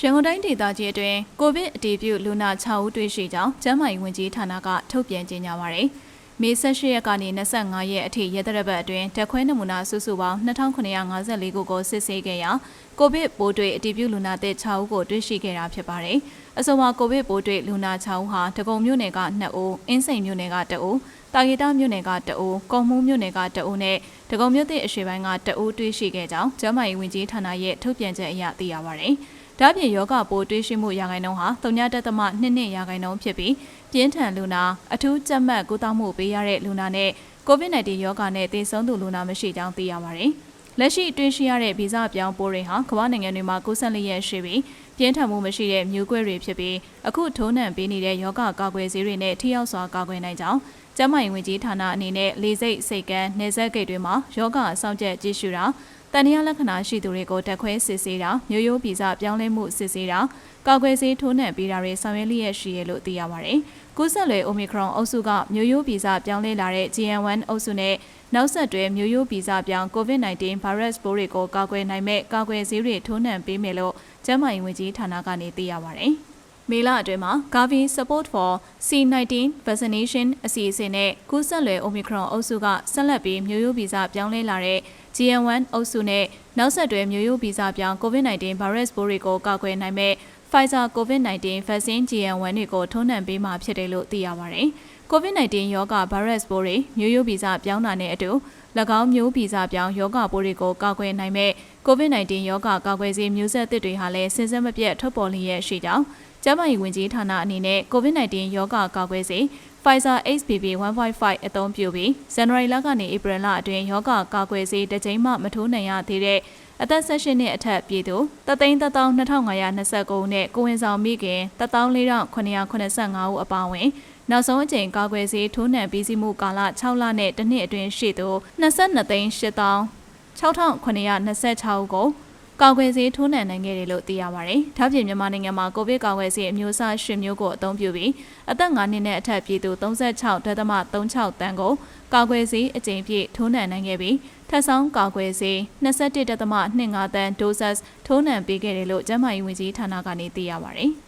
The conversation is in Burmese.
ရန်ကုန်တိုင်းဒေသကြီးအတွင်းကိုဗစ်အတည်ပြုလူနာ6ဦးတွေ့ရှိကြောင်းကျန်းမာရေးဝန်ကြီးဌာနကထုတ်ပြန်ကြေညာပါရယ်။မေ18ရက်ကနေ25ရက်အထိရက်သတ္တပတ်အတွင်းဓာတ်ခွဲနမူနာစုစုပေါင်း2954ခုကိုစစ်ဆေးခဲ့ရာကိုဗစ်ပိုးတွေ့အတည်ပြုလူနာသစ်6ဦးကိုတွေ့ရှိခဲ့တာဖြစ်ပါတယ်။အဆိုပါကိုဗစ်ပိုးတွေ့လူနာ6ဦးဟာဒဂုံမြို့နယ်က2ဦး၊အင်းစိန်မြို့နယ်က2ဦး၊တာဂီတာမြို့နယ်က2ဦး၊ကုံမှုမြို့နယ်က2ဦးနဲ့ဒဂုံမြို့သစ်အရှေ့ပိုင်းက2ဦးတွေ့ရှိခဲ့ကြောင်းကျန်းမာရေးဝန်ကြီးဌာနရဲ့ထုတ်ပြန်ချက်အရသိရပါဗျ။ ဒါ့ပြင်ယောဂပိုးတွေးရှိမှုရာခိုင်နှုန်းဟာ3.2ရာခိုင်နှုန်းဖြစ်ပြီးပြင်းထန်လူနာအထူးကြက်မှတ်ကုသမှုပေးရတဲ့လူနာနဲ့ COVID-19 ယောဂနဲ့သေဆုံးသူလူနာမရှိကြောင်းသိရပါတယ်။လက်ရှိတွေ့ရှိရတဲ့ဗီဇပြောင်းပိုးတွေဟာကမ္ဘာနိုင်ငံတွေမှာ94ရက်ရှိပြီးပြင်းထန်မှုမရှိတဲ့မျိုးကွဲတွေဖြစ်ပြီးအခုထိုးနှံပေးနေတဲ့ယောဂကာကွယ်ဆေးတွေနဲ့ထိရောက်စွာကာကွယ်နိုင်ကြောင်းကျန်းမာရေးဝန်ကြီးဌာနအနေနဲ့လေစိတ်စိတ်ကန်းနေဆက်ဂိတ်တွေမှာယောဂအဆောင်ကျက်ကြည့်ရှုတာ တန်တရားလက္ခဏာရှိသူတွေကိုတက်ခွဲစစ်ဆေးတာမျိုးရိုးဗီဇပြောင်းလဲမှုစစ်ဆေးတာကာကွယ်ဆေးထိုးနှံပေးတာတွေဆောင်ရွက်လျက်ရှိရလို့သိရပါတယ်။ကူးစက်လွယ် Omicron အုပ်စုကမျိုးရိုးဗီဇပြောင်းလဲလာတဲ့ GN1 အုပ်စုနဲ့နောက်ဆက်တွဲမျိုးရိုးဗီဇပြောင်း COVID-19 virus ပိုးတွေကိုကာကွယ်နိုင်မဲ့ကာကွယ်ဆေးတွေထိုးနှံပေးမယ်လို့ကျန်းမာရေးဝန်ကြီးဌာနကနေသိရပါတယ်။မေလအတွင်းမှာ Gavi Support for C19 Vaccination အစီအစဉ်နဲ့ကူးစက်လွယ် Omicron အုပ်စုကဆက်လက်ပြီးမျိုးရိုးဗီဇပြောင်းလဲလာတဲ့ GN1 အုပ်စုနဲ့နောက်ဆက်တွဲမျိုးရိုးဗီဇပြောင်း COVID-19 virus ပိုးတွေကိုကာကွယ်နိုင်မဲ့ Pfizer COVID-19 vaccine GN1 တွေကိုထိုးနှံပေးမှာဖြစ်တယ်လို့သိရပါတယ်။ COVID-19 ရောဂါ virus ပိုးတွေမျိုးရိုးဗီဇပြောင်းတာနဲ့အတူ၎ င်းမျိုးဗီဇပြောင်းယောဂပိုးတွေကိုကာကွယ်နိုင်မဲ့ COVID-19 ရောဂါကာကွယ်ဆေးမျိုးဆက်သစ်တွေဟာလည်းစဉ်ဆက်မပြတ်ထွက်ပေါ်လျက်ရှိကြောင်းကျန်းမာရေးဝန်ကြီးဌာနအနေနဲ့ COVID-19 ရောဂါကာကွယ်ဆေး Pfizer HPV 1.5အသုံးပြုပြီးဇန်နဝါရီလကနေဧပြီလအတွင်းယောဂကာကွယ်ဆေးတစ်ကြိမ်မှမထိုးနိုင်ရသေးတဲ့အသက်16နှစ်အထက်ပြည်သူတသိန်း3529ဦးနဲ့ကိုဝင်ဆောင်မိခင်14985ဦးအပါအဝင် နောက်ဆုံးအကြိမ်ကာကွယ်ဆေးထိုးနှံပြီးစီးမှုကာလ6လနဲ့တစ်နှစ်အတွင်းရှိသူ22သိန်း8000 6926ဦးကိုကာကွယ်ဆေးထိုးနှံနိုင်ခဲ့တယ်လို့သိရပါတယ်။ဒါ့ပြင်မြန်မာနိုင်ငံမှာကိုဗစ်ကာကွယ်ဆေးအမျိုးအစား၈မျိုးကိုအသုံးပြုပြီးအသက်9နှစ်နဲ့အထက်ပြည်သူ36.36တန်းကိုကာကွယ်ဆေးအကြိမ်ပြည့်ထိုးနှံနိုင်ခဲ့ပြီးထပ်ဆောင်ကာကွယ်ဆေး21.25တန်း doses ထိုးနှံပေးခဲ့တယ်လို့ကျန်းမာရေးဝန်ကြီးဌာနကနေသိရပါတယ်။